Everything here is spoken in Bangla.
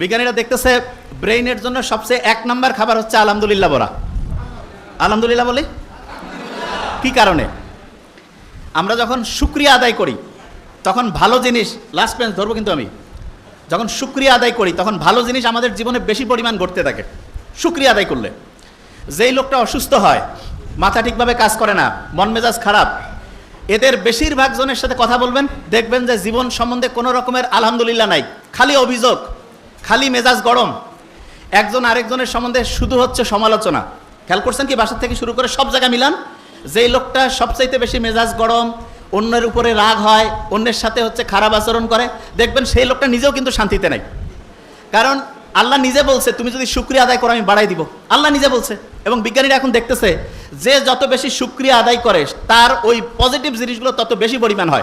বিজ্ঞানীরা দেখতেছে, ব্রেইনের জন্য সবচেয়ে এক নম্বর খাবার হচ্ছে আলহামদুলিল্লাহ বলা আলহামদুলিল্লাহ বলি? কি কারণে? আমরা যখন শুক্রিয়া আদায় করি, তখন ভালো জিনিস লাস্ট পেন্স ধরবো কিন্তু আমি। যখন শুক্রিয়া আদায় করি, তখন ভালো জিনিস আমাদের জীবনে বেশি পরিমাণ ঘটতে থাকে, শুক্রিয়া আদায় করলে। যেই লোকটা অসুস্থ হয়, মাথা ঠিকভাবে কাজ করে না, মন মেজাজ খারাপ, এদের বেশিরভাগ জনের সাথে কথা বলবেন, দেখবেন যে জীবন সম্বন্ধে কোনো রকমের আলহামদুলিল্লাহ নাই, খালি অভিযোগ। খালি মেজাজ গরম। একজন আরেকজনের সম্বন্ধে শুধু হচ্ছে সমালোচনা। খেয়াল করছেন কি? বাসার থেকে শুরু করে সব জায়গায় মিলান। যেই লোকটা সবচাইতে বেশি মেজাজ গরম, অন্যের উপরে রাগ হয়, অন্যের সাথে হচ্ছে খারাপ আচরণ করে, দেখবেন সেই লোকটা নিজেও কিন্তু শান্তিতে নাই। কারণ আল্লাহ নিজে বলছে, তুমি যদি শুক্রিয়া আদায় করো, আমি বাড়াই দিব। আল্লাহ নিজে বলছে। এবং বিজ্ঞানীরা এখন দেখতেছে, যে যত বেশি শুক্রিয়া আদায় করে, তার ওই পজিটিভ জিনিসগুলো তত বেশি পরিমাণ হয়।